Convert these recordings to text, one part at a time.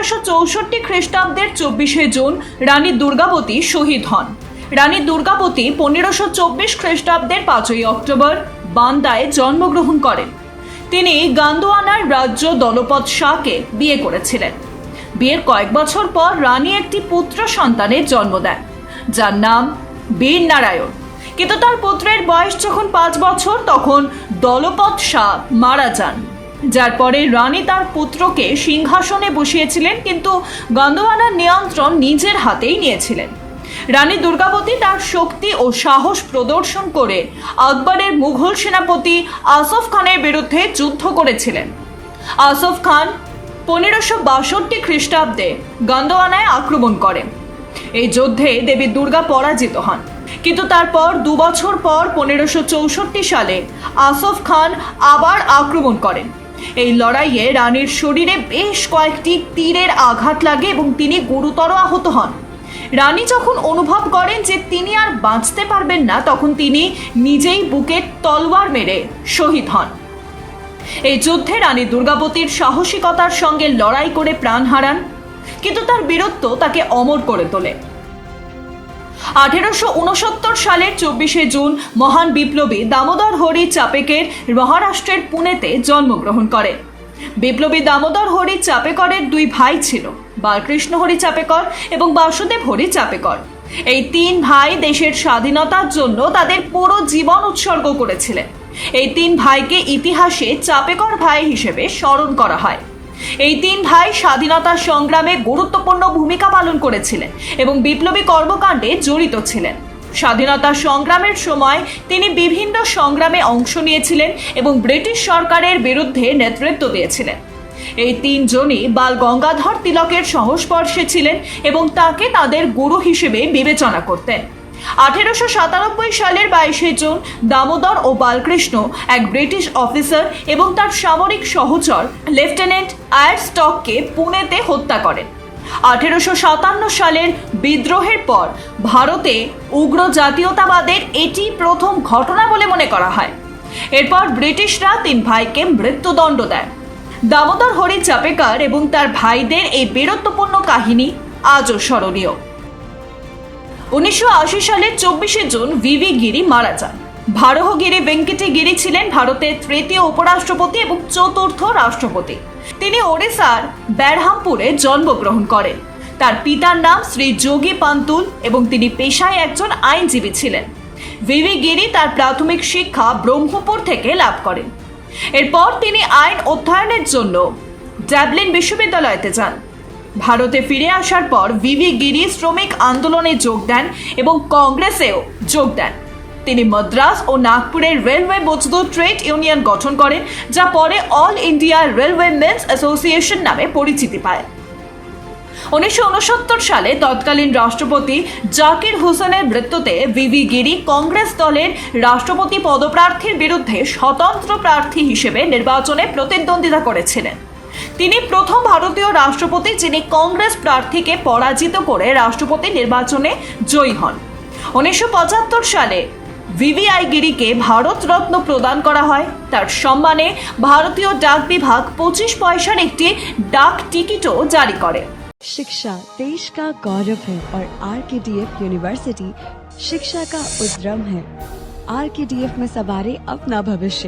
পনেরোশো চৌষট্টি খ্রিস্টাব্দের চব্বিশে জুন রানী দুর্গাবতী শহীদ হন। রানী দুর্গাবতী পনেরোশো চব্বিশ খ্রিস্টাব্দের পাঁচই অক্টোবর বান্দায় জন্মগ্রহণ করেন। তিনি গান্দোয়ানার রাজ্য দলপত শাহকে বিয়ে করেছিলেন। বিয়ের কয়েক বছর পর রানী একটি পুত্র সন্তানের জন্ম দেন, যার নাম বীর নারায়ণ। কিন্তু তার পুত্রের বয়স যখন পাঁচ বছর, তখন দলপত শাহ মারা যান। যার পরে রানী তার পুত্রকে সিংহাসনে বসিয়েছিলেন, কিন্তু গন্ধওয়ানার নিয়ন্ত্রণ নিজের হাতেই নিয়েছিলেন। রানী দুর্গাবতী তার শক্তি ও সাহস প্রদর্শন করে আকবরের মুঘল সেনাপতি আসফ খানের বিরুদ্ধে যুদ্ধ করেছিলেন। আসফ খান পনেরোশো বাষট্টি খ্রিস্টাব্দে গন্ধওয়ানায় আক্রমণ করেন। এই যুদ্ধে দেবী দুর্গা পরাজিত হন, কিন্তু তারপর দু বছর পর পনেরোশো চৌষট্টি সালে আসফ খান আবার আক্রমণ করেন। এই লড়াইয়ে রানীর শরীরে বেশ কয়েকটি তীরের আঘাত লাগে এবং তিনি গুরুতর আহত হন। রানী যখন অনুভব করেন যে তিনি আর বাঁচতে পারবেন না, তখন তিনি নিজেই বুকে তলোয়ার মেরে শহীদ হন। এই যুদ্ধে রানী দুর্গাবতীর সাহসিকতার সঙ্গে লড়াই করে প্রাণ হারান, কিন্তু তার বীরত্ব তাকে অমর করে তোলে। আঠেরোশো উনসত্তর সালের চব্বিশে জুন মহান বিপ্লবী দামোদর হরি চাপেকের মহারাষ্ট্রের পুনেতে জন্মগ্রহণ করেন বিপ্লবী দামোদর হরি চাপেকরের দুই ভাই ছিল, বালকৃষ্ণ হরি চাপেকর এবং বাসুদেব হরি চাপেকর। এই তিন ভাই দেশের স্বাধীনতার জন্য তাদের পুরো জীবন উৎসর্গ করেছিলেন। এই তিন ভাইকে ইতিহাসে চাপেকর ভাই হিসেবে স্মরণ করা হয়। এই তিন ভাই স্বাধীনতা সংগ্রামে গুরুত্বপূর্ণ ভূমিকা পালন করেছিলেন এবং বিপ্লবী কর্মকাণ্ডে জড়িত ছিলেন। স্বাধীনতা সংগ্রামের সময় তিনি বিভিন্ন সংগ্রামে অংশ নিয়েছিলেন এবং ব্রিটিশ সরকারের বিরুদ্ধে নেতৃত্ব দিয়েছিলেন। এই তিনজনই বাল গঙ্গাধর তিলকের সংস্পর্শে ছিলেন এবং তাকে তাদের গুরু হিসেবে বিবেচনা করতেন। আঠেরোশো সাতানব্বই সালের বাইশে জুন দামোদর ও বালকৃষ্ণ, এক ব্রিটিশ অফিসার এবং তার সামরিক সহচর, লেফটেন্যান্ট আয়ার স্টককে পুনেতে হত্যা করেন। আঠেরোশো সাতান্ন সালের বিদ্রোহের পর ভারতে উগ্র জাতীয়তাবাদের এটি প্রথম ঘটনা বলে মনে করা হয়। এরপর ব্রিটিশরা তিন ভাইকে মৃত্যুদণ্ড দেয়। দামোদর হরি চাপেকার এবং তার ভাইদের এই বীরত্বপূর্ণ কাহিনী আজও স্মরণীয়। উনিশশো আশি সালের চব্বিশে জুন ভিভি গিরি মারা যান। ভারহগিরি ভেঙ্কটে গিরি ছিলেন ভারতের তৃতীয় উপরাষ্ট্রপতি এবং চতুর্থ রাষ্ট্রপতি। তিনি ওড়িশার ব্যারহামপুরে জন্মগ্রহণ করেন। তার পিতার নাম শ্রী যোগী পান্তুল এবং তিনি পেশায় একজন আইনজীবী ছিলেন। ভিভি গিরি তার প্রাথমিক শিক্ষা ব্রহ্মপুর থেকে লাভ করেন। এরপর তিনি আইন অধ্যয়নের জন্য ড্যাবলিন বিশ্ববিদ্যালয়তে যান। ভারতে ফিরে আসার পর ভিভি গিরি শ্রমিক আন্দোলনে যোগ দেন এবং কংগ্রেসেও যোগ দেন। তিনি মাদ্রাস ও নাগপুরের রেলওয়ে মজদুর ট্রেড ইউনিয়ন গঠন করেন, যা পরে all India railway men's association নামে পরিচিতি পায়। উনিশশো উনসত্তর সালে তৎকালীন রাষ্ট্রপতি জাকির হোসেনের মৃত্যুতে ভিভি গিরি কংগ্রেস দলের রাষ্ট্রপতি পদপ্রার্থীর বিরুদ্ধে স্বতন্ত্র প্রার্থী হিসেবে নির্বাচনে প্রতিদ্বন্দ্বিতা করেছিলেন। তিনি প্রথম ভারতীয় রাষ্ট্রপতি যিনি কংগ্রেস প্রার্থীকে পরাজিত করে রাষ্ট্রপতি নির্বাচনে জয়ী হন উনিশশো পঁচাত্তর সালে ভিভিআই গিরিকে ভারতরত্ন প্রদান করা হয় তার সম্মানে ভারতীয় ডাক বিভাগ পঁচিশ পয়সার একটি ডাক টিকিটও জারি করে शिक्षा देश का गौरव है और are K D F university शिक्षा का उद्रम है आर के डी एफ में सवारे अपना भविष्य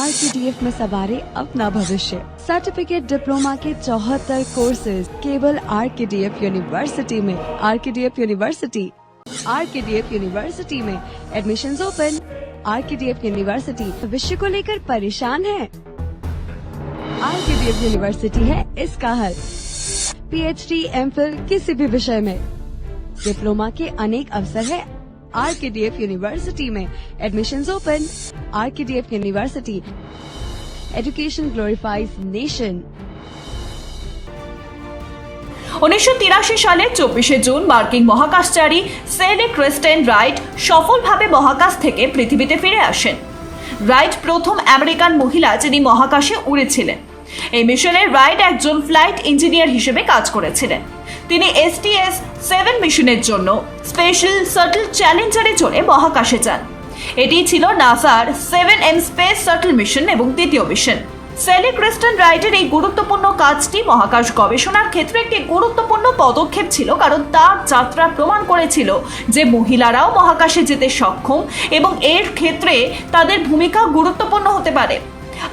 R D में सवारे अपना भविष्य। सर्टिफिकेट डिप्लोमा के चौहत्तर कोर्सेज केवल R K D F university में। R K D F university R K D F university में। Admission open R K D F university भविष्य को लेकर परेशान है। R K D F university है इसका हल। पीएचडी एमफिल किसी भी विषय में। डिप्लोमा के अनेक अवसर है। R K D F university में admission open R K D F university education glorifies nation উনিশশো তিরাশি সালের চব্বিশে জুন মার্কিন মহাকাশচারী সেলে ক্রিস্টেন রাইট সফলভাবে মহাকাশ থেকে পৃথিবীতে ফিরে আসেন রাইট প্রথম আমেরিকান মহিলা যিনি মহাকাশে উড়েছিলেন এই মিশনে রাইট একজন ফ্লাইট ইঞ্জিনিয়ার হিসেবে কাজ করেছিলেন তিনি এসটিএস সেভেন মিশনের জন্য স্পেশাল শাটল চ্যালেঞ্জারে চড়ে মহাকাশে যান। এটি ছিল নাসার seven M space shuttle mission এবং দ্বিতীয় মিশন সেলি ক্রিস্টন রাইটের এই গুরুত্বপূর্ণ কাজটি মহাকাশ গবেষণার ক্ষেত্রে একটি গুরুত্বপূর্ণ পদক্ষেপ ছিল, কারণ তার যাত্রা প্রমাণ করেছিল যে মহিলারাও মহাকাশে যেতে সক্ষম এবং এর ক্ষেত্রে তাদের ভূমিকা গুরুত্বপূর্ণ হতে পারে।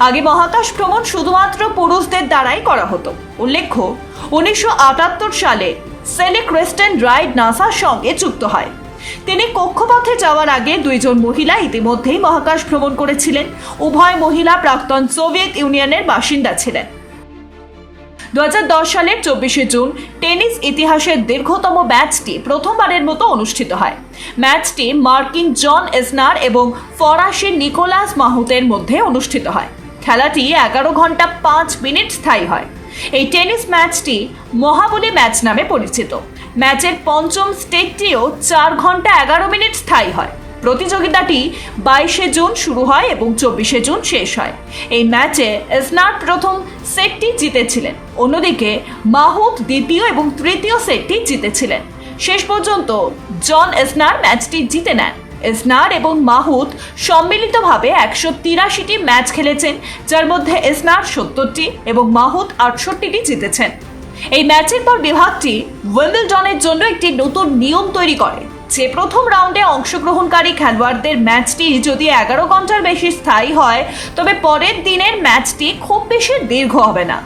আগে মহাকাশ ভ্রমণ শুধুমাত্র পুরুষদের দ্বারাই করা হতো। উল্লেখ্য, উনিশশো আটাত্তর সালে সেলে ক্রিস্টেন রাইট নাসার সঙ্গে যুক্ত হয়। তিনি কক্ষপথে যাওয়ার আগে দুইজন মহিলা ইতিমধ্যেই মহাকাশ ভ্রমণ করেছিলেন। উভয় মহিলা প্রাক্তন সোভিয়েত ইউনিয়নের বাসিন্দা ছিলেন। দু হাজার দশ সালের চব্বিশে জুন টেনিস ইতিহাসের দীর্ঘতম ম্যাচটি প্রথমবারের মতো অনুষ্ঠিত হয়। ম্যাচটি মার্কিন জন এসনার এবং ফরাসি নিকোলাস মাহুতের মধ্যে অনুষ্ঠিত হয়। খেলাটি এগারো ঘণ্টা পাঁচ মিনিট স্থায়ী হয়। এই টেনিস ম্যাচটি মহাবলী ম্যাচ নামে পরিচিত। ম্যাচের পঞ্চম স্টেকটিও চার ঘণ্টা এগারো মিনিট স্থায়ী হয়। প্রতিযোগিতাটি বাইশে জুন শুরু হয় এবং চব্বিশে জুন শেষ হয়। এই ম্যাচে এসনার প্রথম সেটটি জিতেছিলেন। অন্যদিকে মাহুত দ্বিতীয় এবং তৃতীয় সেটটি জিতেছিলেন। শেষ পর্যন্ত জন এসনার ম্যাচটি জিতে নেন। এসনার এবং মাহুত সম্মিলিতভাবে একশো তিরাশিটি ম্যাচ খেলেছেন, যার মধ্যে এসনার সত্তরটি এবং মাহুত আটষট্টিটি জিতেছেন। এই ম্যাচের পর বিভাগটি উইম্বলডনের জন্য একটি নতুন নিয়ম তৈরি করে, যে প্রথম রাউন্ডে অংশগ্রহণকারী খেলোয়াড়দের ম্যাচটি যদি এগারো ঘণ্টার বেশি স্থায়ী হয়, তবে পরের দিনের ম্যাচটি খুব বেশি দীর্ঘ হবে না।